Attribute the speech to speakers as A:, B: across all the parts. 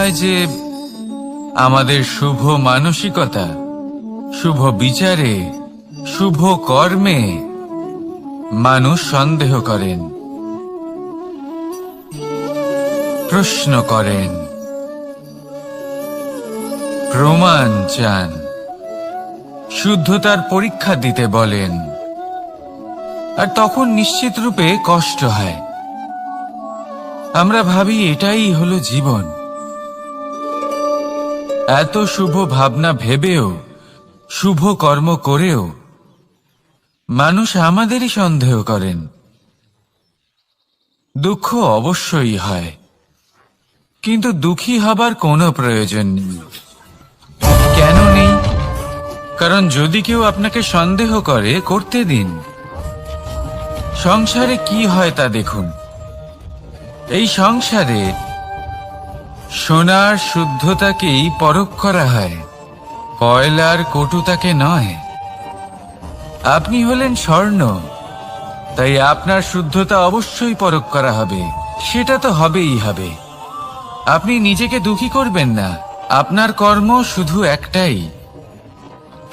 A: হয় যে আমাদের শুভ মানসিকতা, শুভ বিচারে, শুভ কর্মে মানুষ সন্দেহ করেন, প্রশ্ন করেন, প্রমাণ চান, শুদ্ধতার পরীক্ষা দিতে বলেন। আর তখন নিশ্চিত রূপে কষ্ট হয়। আমরা ভাবি এটাই হলো জীবন। এত শুভ ভাবনা ভেবেও, শুভ কর্ম করেও মানুষ আমাদেরই সন্দেহ করেন। দুঃখ অবশ্যই হয়, কিন্তু দুঃখী হবার কোনো প্রয়োজন নেই। কেন নেই? কারণ যদি কেউ আপনাকে সন্দেহ করে, করতে দিন। সংসারে কি হয় তা দেখুন। এই সংসারে সোনার শুদ্ধতাকেই পরখ করা হয়, কয়লার কটুতাকে নয়। আপনি হলেন স্বর্ণ, তাই আপনার শুদ্ধতা অবশ্যই পরখ করা হবে, সেটা তো হবেই হবে। আপনি নিজেকে দুঃখী করবেন না, আপনার কর্ম শুধু একটাই,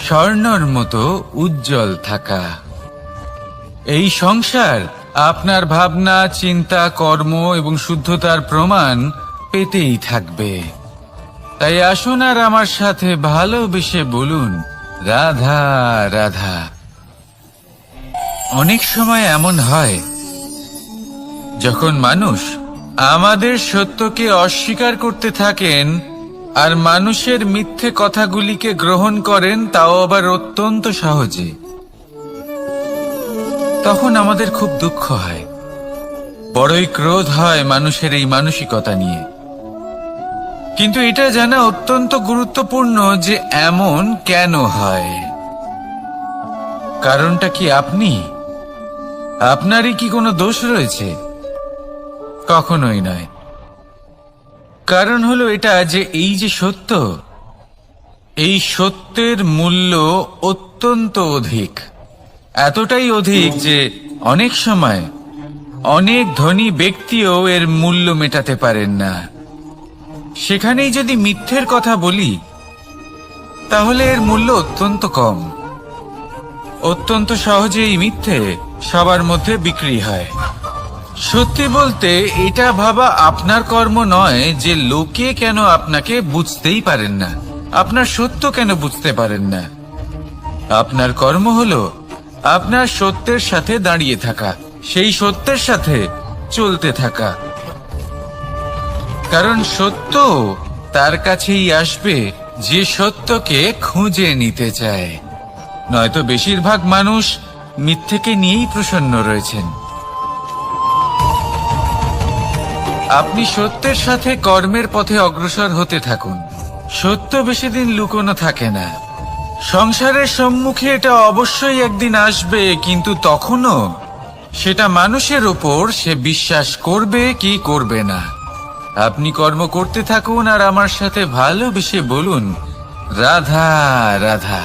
A: স্বর্ণর মতো উজ্জ্বল থাকা। এই সংসার, আপনার ভাবনা, চিন্তা, কর্ম এবং শুদ্ধতার প্রমাণ পেতেই থাকবে। তাই আসুন আর আমার সাথে ভালোবেসে বলুন, রাধা রাধা। অনেক সময় এমন হয়, যখন মানুষ আমাদের সত্যকে অস্বীকার করতে থাকেন আর মানুষের মিথ্যে কথাগুলিকে গ্রহণ করেন, তাও আবার অত্যন্ত সহজে। তখন আমাদের খুব দুঃখ হয়। বড়ই ক্রোধ হয় মানুষের এই মানসিকতা নিয়ে। কিন্তু এটা জানা অত্যন্ত গুরুত্বপূর্ণ যে এমন কেন হয়। কারণটা কি আপনি? আপনারই কি কোনো দোষ রয়েছে? কখনোই নয়। কারণ হলো এটা যে এই যে সত্য, এই সত্যের মূল্য অত্যন্ত অধিক। এতটাই অধিক যে অনেক সময় অনেক ধনী ব্যক্তিও এর মূল্য মেটাতে পারেন না। সেখানেই যদি মিথ্যের কথা বলি, তাহলে এর মূল্য অত্যন্ত কম। অত্যন্ত সহজেই মিথ্যে সবার মধ্যে বিক্রি হয়। সত্যি বলতে, এটা ভাবা আপনার কর্ম নয় যে লোকে কেন আপনাকে বুঝতেই পারেন না। আপনার সত্য কেন বুঝতে পারেন না? আপনার কর্ম হলো আপনার সত্যের সাথে দাঁড়িয়ে থাকা, সেই সত্যের সাথে চলতে থাকা। কারণ সত্য তার কাছেই আসবে যে সত্যকে খুঁজে নিতে চায়। নয়তো বেশিরভাগ মানুষ মিথ্যেকে নিয়েই প্রসন্ন রয়েছেন। আপনি সত্যের সাথে কর্মের পথে অগ্রসর হতে থাকুন। সত্য বেশি দিন লুকোনো থাকে না। সংসারের সম্মুখে এটা অবশ্যই একদিন আসবে, কিন্তু তখনও সেটা মানুষের ওপর সে বিশ্বাস করবে কি করবে না। আপনি কর্ম করতে থাকুন আর আমার সাথে ভালোবেসে বলুন, রাধা রাধা।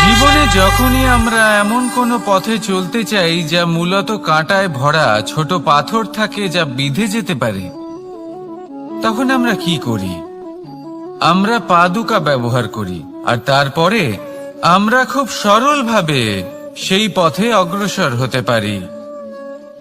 A: জীবনে যখনই আমরা এমন কোনো পথে চলতে চাই যা মূলত কাঁটায় ভরা ছোট পাথর থাকে যা বিধে যেতে পারে, তখন আমরা কি করি? আমরা পাদুকা ব্যবহার করি, আর তারপরে আমরা খুব সরলভাবে সেই পথে অগ্রসর হতে পারি।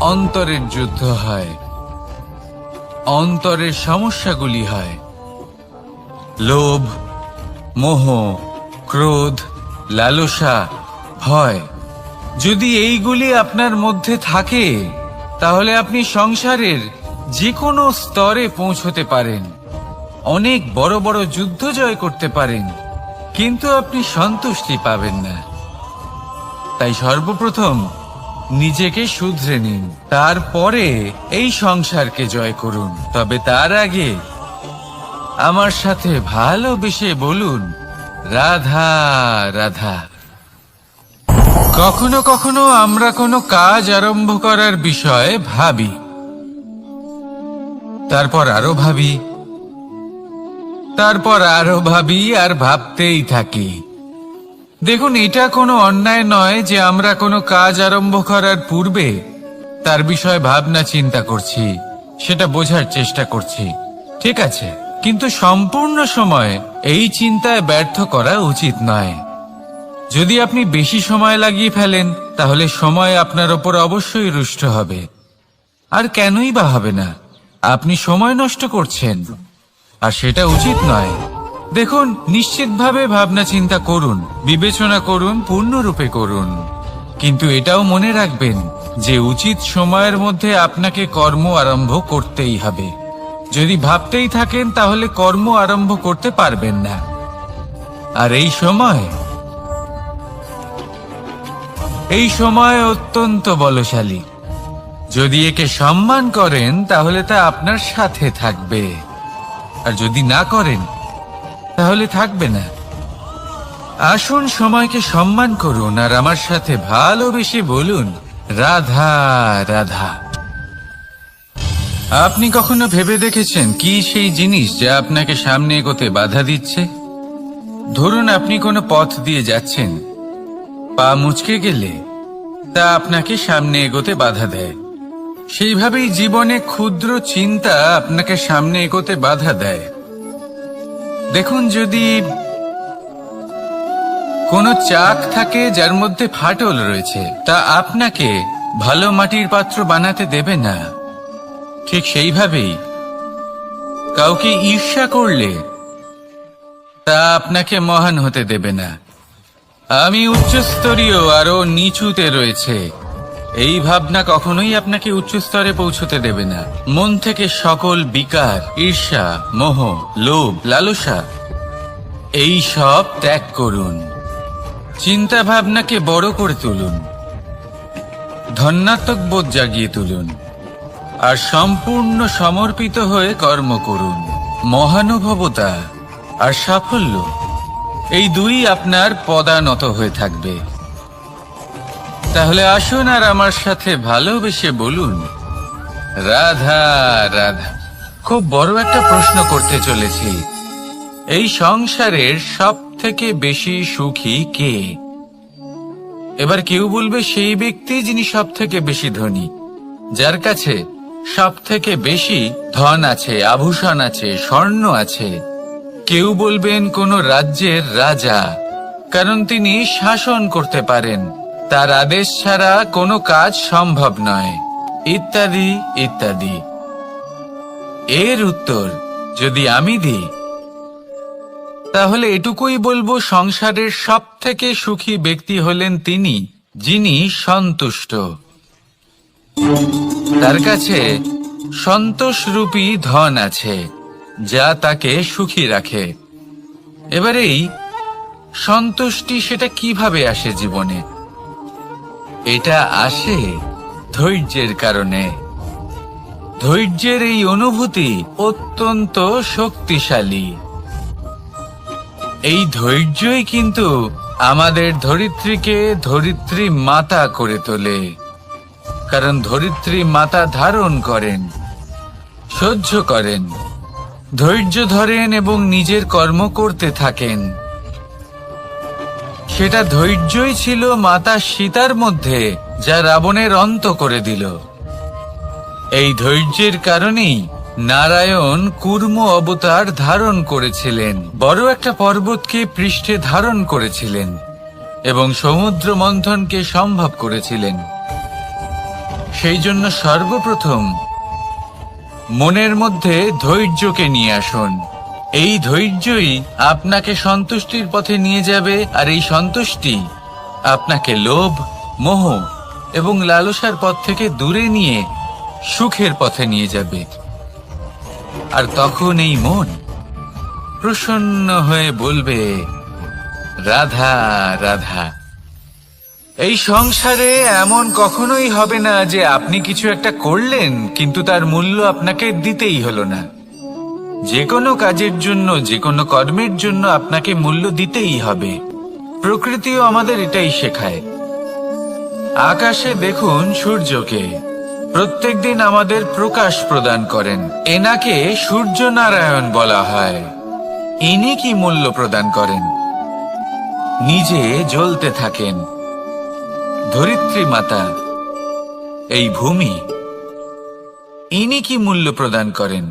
A: অন্তরের যুদ্ধ হয়। অন্তরের সমস্যাগুলি হয়। লোভ, মোহ, ক্রোধ, লালসা ভয় যদি এইগুলি আপনার মধ্যে থাকে, তাহলে আপনি সংসারের যে কোনো স্তরে পৌঁছতে পারেন। অনেক বড় বড় যুদ্ধ জয় করতে পারেন, কিন্তু আপনি সন্তুষ্টি পাবেন না। তাই সর্বপ্রথম নিজেকে শুধরে নিন। তারপরে এই সংসারকে জয় করুন। তবে তার আগে আমার সাথে ভালোবেসে বলুন, রাধা রাধা। কখনো কখনো আমরা কোনো কাজ আরম্ভ করার বিষয়ে ভাবি। তারপর আরও ভাবি। তারপর আরও ভাবি আর ভাবতেই থাকি। দেখুন, এটা কোনো অন্যায় নয় যে আমরা কোনো কাজ আরম্ভ করার পূর্বে তার বিষয়ে ভাবনা চিন্তা করছি, সেটা বোঝার চেষ্টা করছি। ঠিক আছে, কিন্তু সম্পূর্ণ সময় এই চিন্তায় ব্যর্থ করা উচিত নয়। যদি আপনি বেশি সময় লাগিয়ে ফেলেন, তাহলে সময় আপনার ওপর অবশ্যই রুষ্ট হবে। আর কেনই বা হবে না? আপনি সময় নষ্ট করছেন, আর সেটা উচিত নয়। দেখুন, নিশ্চিতভাবে ভাবনা চিন্তা করুন, বিবেচনা করুন, পূর্ণরূপে করুন। কিন্তু এটাও মনে রাখবেন যে উচিত সময়ের মধ্যে আপনাকে কর্ম আরম্ভ করতেই হবে। যদি ভাবতেই থাকেন, তাহলে কর্ম আরম্ভ করতে পারবেন না। আর এই সময়? এই সময় অত্যন্ত বলশালী। যদি একে সম্মান করেন, তাহলে তা আপনার সাথে থাকবে। আর যদি না করেন তাহলে থাকবে না। আসুন সময়কে সম্মান করুন আর আমার সাথে ভালোবেসে বলুন, রাধা রাধা। আপনি কখনো ভেবে দেখেছেন কি সেই জিনিস যা আপনাকে সামনে এগোতে বাধা দিচ্ছে? ধরুন আপনি কোনো পথ দিয়ে যাচ্ছেন। পা মুচকে গেলে তা আপনাকে সামনে এগোতে বাধা দেয়। সেইভাবেই জীবনে ক্ষুদ্র চিন্তা আপনাকে সামনে এগোতে বাধা দেয়। দেখুন যদি কোনো চাক থাকে যার মধ্যে ফাটল রয়েছে, তা আপনাকে ভালো মাটির পাত্র বানাতে দেবে না। ঠিক সেইভাবেই কাউকে ঈর্ষা করলে তা আপনাকে মহান হতে দেবে না। আমি উচ্চস্তরীয় আরও নিচুতে রয়েছে। এই ভাবনা কখনোই আপনাকে উচ্চ স্তরে পৌঁছতে দেবে না। মন থেকে সকল বিকার, ঈর্ষা, মোহ, লোভ, লালসা, এই সব ত্যাগ করুন। চিন্তা ভাবনাকে বড় করে তুলুন। ধন্যাত্মক বোধ জাগিয়ে তুলুন। আর সম্পূর্ণ সমর্পিত হয়ে কর্ম করুন। মহানুভবতা আর সাফল্য, এই দুই আপনার পদানত হয়ে থাকবে। তাহলে আসুন আর আমার সাথে ভালোবেসে বলুন। রাধা রাধা, খুব বড় একটা প্রশ্ন করতে চলেছি। এই সংসারের সব থেকে বেশি সুখী কে? এবার কেউ বলবে সেই ব্যক্তি যিনি সব থেকে বেশি ধনী, যার কাছে সব থেকে বেশি ধন আছে, আভূষণ আছে, স্বর্ণ আছে। কেউ বলবেন কোন রাজ্যের রাজা, কারণ তিনি শাসন করতে পারেন। তার আদেশ ছাড়া কোনো কাজ সম্ভব নয়। ইত্যাদি ইত্যাদি। এর উত্তর যদি আমি দিই, তাহলে এটুকুই বলব, সংসারের সব থেকে সুখী ব্যক্তি হলেন তিনি, যিনি সন্তুষ্ট। তার কাছে সন্তোষরূপী ধন আছে, যা তাকে সুখী রাখে। এবারেই সন্তুষ্টি সেটা কীভাবে আসে জীবনে? এটা আসে ধৈর্যের কারণে। ধৈর্যের এই অনুভূতি অত্যন্ত শক্তিশালী। এই ধৈর্যই কিন্তু আমাদের ধরিত্রীকে ধরিত্রী মাতা করে তোলে। কারণ ধরিত্রী মাতা ধারণ করেন, সহ্য করেন, ধৈর্য ধরেন এবং নিজের কর্ম করতে থাকেন। সেটা ধৈর্যই ছিল মাতা সীতার মধ্যে, যা রাবণের অন্ত করে দিল। এই ধৈর্যের কারণেই নারায়ণ কুর্ম অবতার ধারণ করেছিলেন। বড় একটা পর্বতকে পৃষ্ঠে ধারণ করেছিলেন এবং সমুদ্র মন্থনকে সম্ভব করেছিলেন। সেই জন্য সর্বপ্রথম মনের মধ্যে ধৈর্যকে নিয়ে আসুন। এই ধৈর্যই আপনাকে সন্তুষ্টির পথে নিয়ে যাবে, আর এই সন্তুষ্টি আপনাকে লোভ, মোহ এবং লালসার পথ থেকে দূরে নিয়ে সুখের পথে নিয়ে যাবে। আর তখন এই মন প্রসন্ন হয়ে বলবে, রাধা রাধা, এই সংসারে এমন কখনোই হবে না যে আপনি কিছু একটা করলেন, কিন্তু তার মূল্য আপনাকে দিতেই হলো না। যে কোনো কাজের জন্য যে কোনো কর্মের জন্য আপনাকে মূল্য দিতেই হবে। প্রকৃতিও আমাদের এটাই শেখায়। আকাশে দেখুন সূর্যকে। প্রত্যেকদিন আমাদের প্রকাশ প্রদান করেন। এনাকে সূর্য নারায়ণ বলা হয়। ইনি কি মূল্য প্রদান করেন? নিজে জ্বলতে থাকেন। ধরিত্রী মাতা, এই ভূমি। ইনি কি মূল্য প্রদান করেন?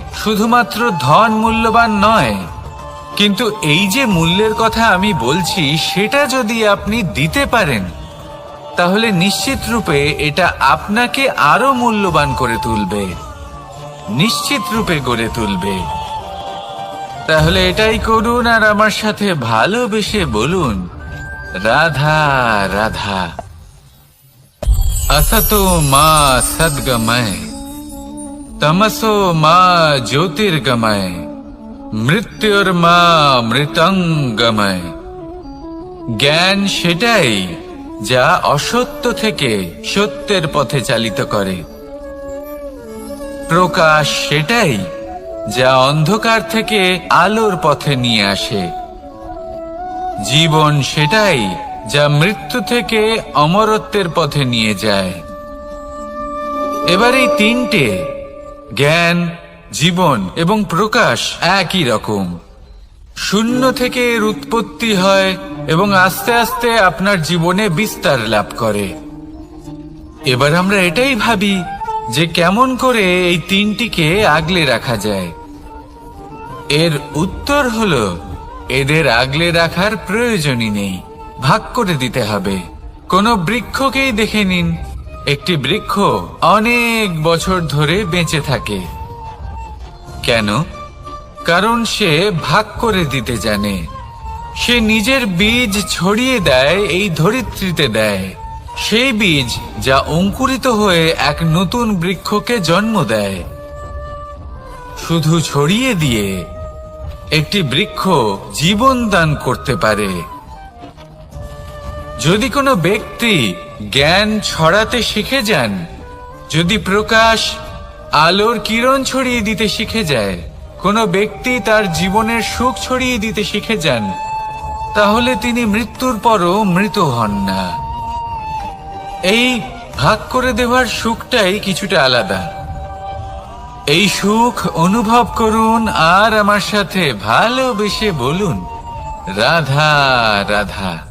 A: শুধুমাত্র ধন মূল্যবান নয় কিন্তু এই যে মূল্যের কথা আমি বলছি সেটা যদি আপনি দিতে পারেন তাহলে নিশ্চিত রূপে এটা আপনাকে আরো মূল্যবান করে তুলবে নিশ্চিত রূপে গড়ে তুলবে তাহলে এটাই করুন আর আমার সাথে ভালোবেসে বলুন রাধা রাধা असतो मा सद्गमय তমসো মা জ্যোতির্গময় মৃত্যুর্মা মৃতঙ্গময় জ্ঞান সেটাই যা অসত্য থেকে সত্যের পথে চালিত করে। প্রকাশ সেটাই যা অন্ধকার থেকে আলোর পথে নিয়ে আসে। জীবন সেটাই যা মৃত্যু থেকে অমরত্বের পথে নিয়ে যায়। এবার এই তিনটে জ্ঞান, জীবন এবং প্রকাশ একই রকম। শূন্য থেকে এর উৎপত্তি হয় এবং আস্তে আস্তে আপনার জীবনে বিস্তার লাভ করে। এবার আমরা এটাই ভাবি যে কেমন করে এই তিনটিকে আগলে রাখা যায়। এর উত্তর হলো, এদের আগলে রাখার প্রয়োজনই নেই। ভাগ করে দিতে হবে। কোনো বৃক্ষকেই দেখে নিন একটি বৃক্ষ অনেক বছর ধরে বেঁচে থাকে। কেন? কারণ সে ভাগ করে দিতে জানে। সে নিজের বীজ ছড়িয়ে দেয়, এই ধরিত্রীতে দেয়। সেই বীজ যা অঙ্কুরিত হয়ে এক নতুন বৃক্ষকে জন্ম দেয়। শুধু ছড়িয়ে দিয়ে একটি বৃক্ষ জীবন দান করতে পারে। যদি কোনো ব্যক্তি জ্ঞান ছড়াতে শিখে যান। যদি প্রকাশ আলোর কিরণ ছড়িয়ে দিতে শিখে যায়, কোনো ব্যক্তি তার জীবনের সুখ ছড়িয়ে দিতে শিখে যান, তাহলে তিনি মৃত্যুর পরও মৃত হন না। এই ভাগ করে দেওয়ার সুখটাই কিছুটা আলাদা। এই সুখ অনুভব করুন আর আমার সাথে ভালোবেসে বলুন, রাধা রাধা।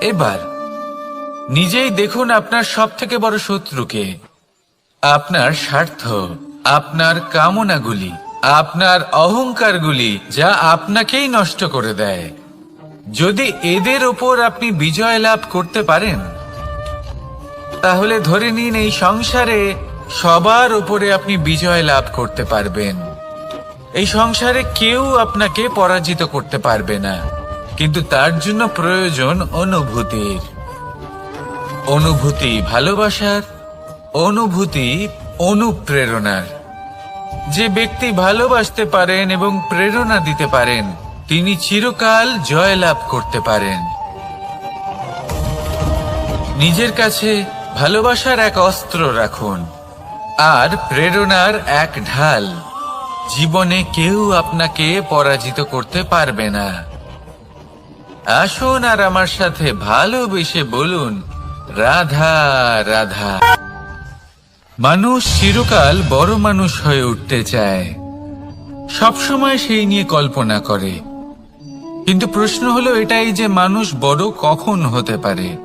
A: এবার, নিজেই দেখুন আপনার সব থেকে বড় শত্রুকে। আপনার স্বার্থ, আপনার কামনাগুলি, আপনার অহংকারগুলি যা আপনাকেই নষ্ট করে দেয়। যদি এদের ওপর আপনি বিজয় লাভ করতে পারেন, তাহলে ধরে নিন এই সংসারে সবার উপরে আপনি বিজয় লাভ করতে পারবেন। এই সংসারে কেউ আপনাকে পরাজিত করতে পারবে না। কিন্তু তার জন্য প্রয়োজন অনুভূতির অনুভূতি ভালোবাসার, অনুভূতি অনুপ্রেরণার। যে ব্যক্তি ভালোবাসতে পারেন এবং প্রেরণা দিতে পারেন, তিনি চিরকাল জয়লাভ করতে পারেন। নিজের কাছে ভালোবাসার এক অস্ত্র রাখুন, আর প্রেরণার এক ঢাল। জীবনে কেউ আপনাকে পরাজিত করতে পারবে না। আসুন আর আমার সাথে ভালোবেসে বলুন, রাধা রাধা। মানুষ চিরকাল বড় মানুষ হয়ে উঠতে চায়। সবসময় সেই নিয়ে কল্পনা করে। কিন্তু প্রশ্ন হলো এটাই যে মানুষ বড় কখন হতে পারে?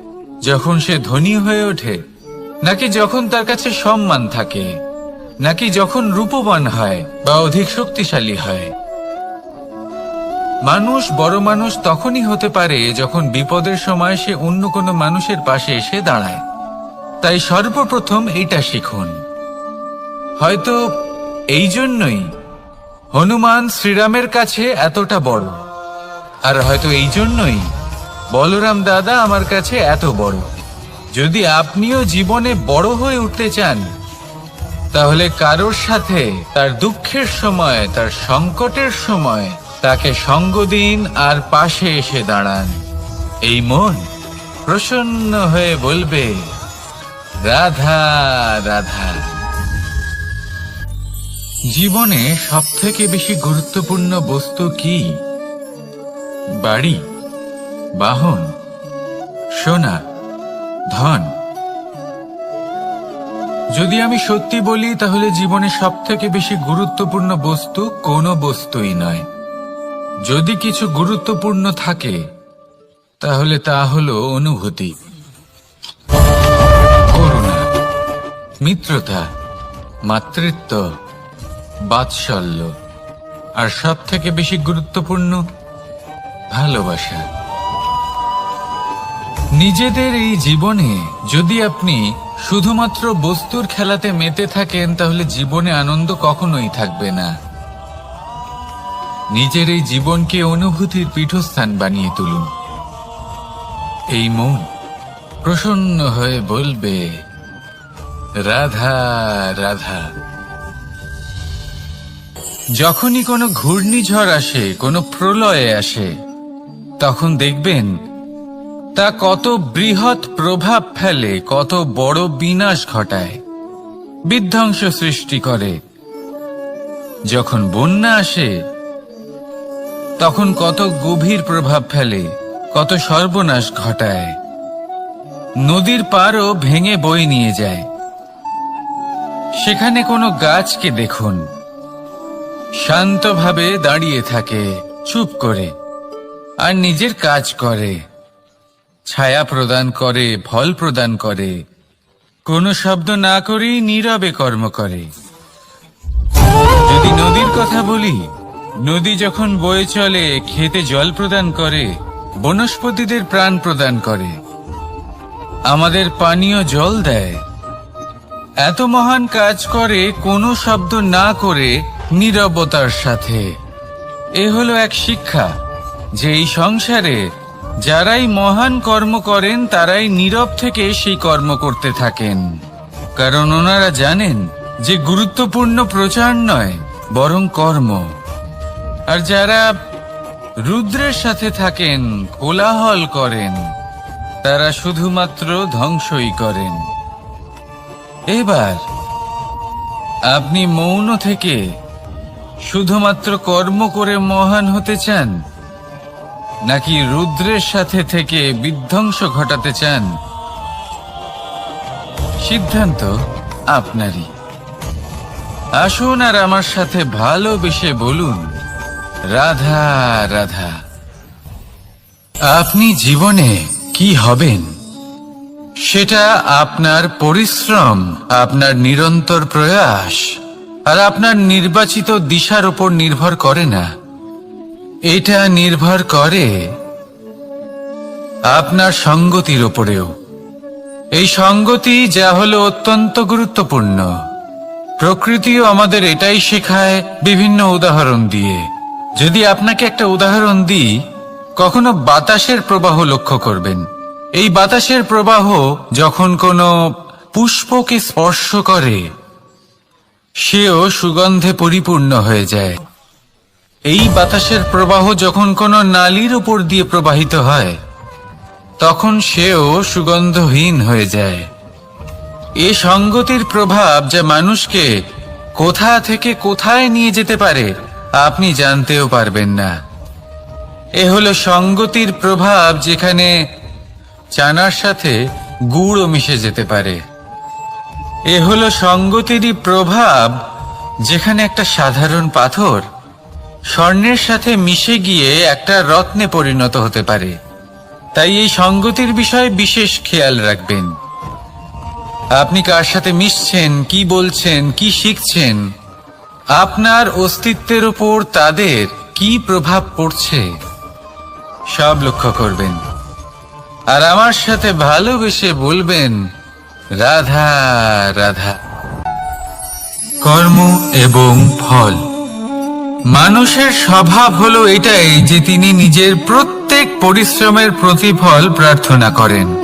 A: যখন সে ধনী হয়ে ওঠে, নাকি যখন তার কাছে সম্মান থাকে, নাকি যখন রূপবান হয় বা অধিক শক্তিশালী হয়? মানুষ বড় মানুষ তখনই হতে পারে যখন বিপদের সময় সে অন্য কোনো মানুষের পাশে এসে দাঁড়ায়। তাই সর্বপ্রথম এটা শিখুন। হয়তো এই জন্যই হনুমান শ্রীরামের কাছে এতটা বড়। আর হয়তো এই জন্যই বলরাম দাদা আমার কাছে এত বড়। যদি আপনিও জীবনে বড় হয়ে উঠতে চান, তাহলে কারোর সাথে তার দুঃখের সময়, তার সংকটের সময় তাকে সঙ্গ দিন আর পাশে এসে দাঁড়ান। এই মন প্রসন্ন হয়ে বলবে, রাধা রাধা। জীবনে সব থেকে বেশি গুরুত্বপূর্ণ বস্তু কি? বাড়ি, বাহন, সোনা, ধন। যদি আমি সত্যি বলি, তাহলে জীবনে সব থেকে বেশি গুরুত্বপূর্ণ বস্তু কোনো বস্তুই নয়। যদি কিছু গুরুত্বপূর্ণ থাকে, তাহলে তা হলো অনুভূতি। করুণা, মিত্রতা, মাতৃত্ব, বাৎসল্য, আর সব থেকে বেশি গুরুত্বপূর্ণ, ভালোবাসা। নিজেদের এই জীবনে যদি আপনি শুধুমাত্র বস্তুর খেলাতে মেতে থাকেন, তাহলে জীবনে আনন্দ কখনোই থাকবে না। নিজের এই জীবনকে অনুভূতির পীঠস্থান বানিয়ে তুলুন। এই মন প্রসন্ন হয়ে বলবে, রাধা রাধা। যখনই কোনো ঘূর্ণিঝড় আসে, কোনো প্রলয়ে আসে, তখন দেখবেন তা কত বৃহৎ প্রভাব ফেলে, কত বড় বিনাশ ঘটায়, বিধ্বংস সৃষ্টি করে। যখন বন্যা আসে তখন কত গভীর প্রভাব ফেলে, কত সর্বনাশ ঘটায়। নদীর পারও ভেঙে বয়ে নিয়ে যায়। সেখানে কোনো গাছকে দেখুন। শান্তভাবে দাঁড়িয়ে থাকে, চুপ করে, আর নিজের কাজ করে। ছায়া প্রদান করে, ফল প্রদান করে। কোনো শব্দ না করেই নীরবে কর্ম করে। যদি নদীর কথা বলি নদী যখন বয়ে চলে, খেতে জল প্রদান করে, বনস্পতিদের প্রাণ প্রদান করে। আমাদের পানীয় জল দেয়। এত মহান কাজ করে, কোনো শব্দ না করে, নীরবতার সাথে। এ হলো এক শিক্ষা, যে এই সংসারে যারাই মহান কর্ম করেন, তারাই নীরব থেকে সেই কর্ম করতে থাকেন। কারণ ওনারা জানেন যে গুরুত্বপূর্ণ প্রচার নয়, বরং কর্ম। আর যারা রুদ্রের সাথে থাকেন, কোলাহল করেন, তারা শুধুমাত্র ধ্বংসই করেন। এবার আপনি মৌন থেকে শুধুমাত্র কর্ম করে মহান হতে চান, নাকি রুদ্রের সাথে থেকে বিধ্বংস ঘটাতে চান? সিদ্ধান্ত আপনারই। আসুন আর আমার সাথে ভালোবেসে বলুন রাধা রাধা। আপনি জীবনে কি হবেন? সেটা আপনার পরিশ্রম, আপনার নিরন্তর প্রয়াস, আর আপনার নির্বাচিত দিশার উপর নির্ভর করে না। এটা নির্ভর করে আপনার সঙ্গতির ওপরেও এই সঙ্গতি যা হলো অত্যন্ত গুরুত্বপূর্ণ। প্রকৃতিও আমাদের এটাই শেখায় বিভিন্ন উদাহরণ দিয়ে। যদি আপনাকে একটা উদাহরণ দিই, কখনো বাতাসের প্রবাহ লক্ষ্য করবেন। এই বাতাসের প্রবাহ যখন কোনো পুষ্পকে স্পর্শ করে, সেও সুগন্ধে পরিপূর্ণ হয়ে যায়। এই বাতাসের প্রবাহ যখন কোনো নালীর উপর দিয়ে প্রবাহিত হয়, তখন সেও সুগন্ধহীন হয়ে যায়। এ সঙ্গতির প্রভাব যা মানুষকে কোথা থেকে কোথায় নিয়ে যেতে পারে আপনি জানতেও পারবেন না। এ হলো সঙ্গতির প্রভাব যেখানে চানার সাথে গুড়ও মিশে যেতে পারে। এ হলো সঙ্গতিরই প্রভাব যেখানে একটা সাধারণ পাথর স্বর্ণের সাথে মিশে গিয়ে একটা রত্নে পরিণত হতে পারে। তাই এই সঙ্গতির বিষয়ে বিশেষ খেয়াল রাখবেন। আপনি কার সাথে মিশছেন, কি বলছেন, কি শিখছেন আপনার অস্তিত্বের উপর তাদের কি প্রভাব পড়ছে? সব লক্ষ্য করবেন। আর আমার সাথে ভালোবেসে বলবেন, রাধা রাধা। কর্ম এবং ফল। মানুষের স্বভাব হলো এটাই যে তিনি নিজের প্রত্যেক পরিশ্রমের প্রতিফল প্রার্থনা করেন।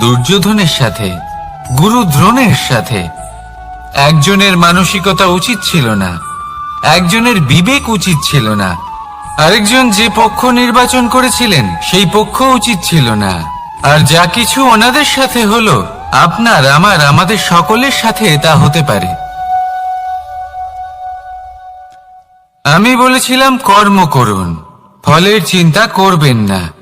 A: দুর্যোধনের সাথে গুরু দ্রোণের সাথে। একজনের মানসিকতা উচিত ছিল না, একজনের বিবেক উচিত ছিল না। আরেকজন যে পক্ষ নির্বাচন করেছিলেন, সেই পক্ষ উচিত ছিল না। আর যা কিছু ওনাদের সাথে হলো, আপনার, আমার, আমাদের সকলের সাথে তা হতে পারে। আমি বলেছিলাম, কর্ম করুন, ফলের চিন্তা করবেন না।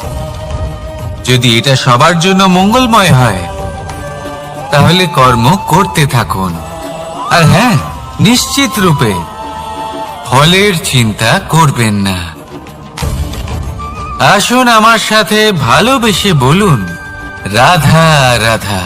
A: যদি এটা সবার জন্য মঙ্গলময় হয়, তাহলে কর্ম করতে থাকুন। আর হ্যাঁ নিশ্চিত রূপে, ফলের চিন্তা করবেন না। আসুন আমার সাথে ভালোবেসে বলুন, রাধা রাধা।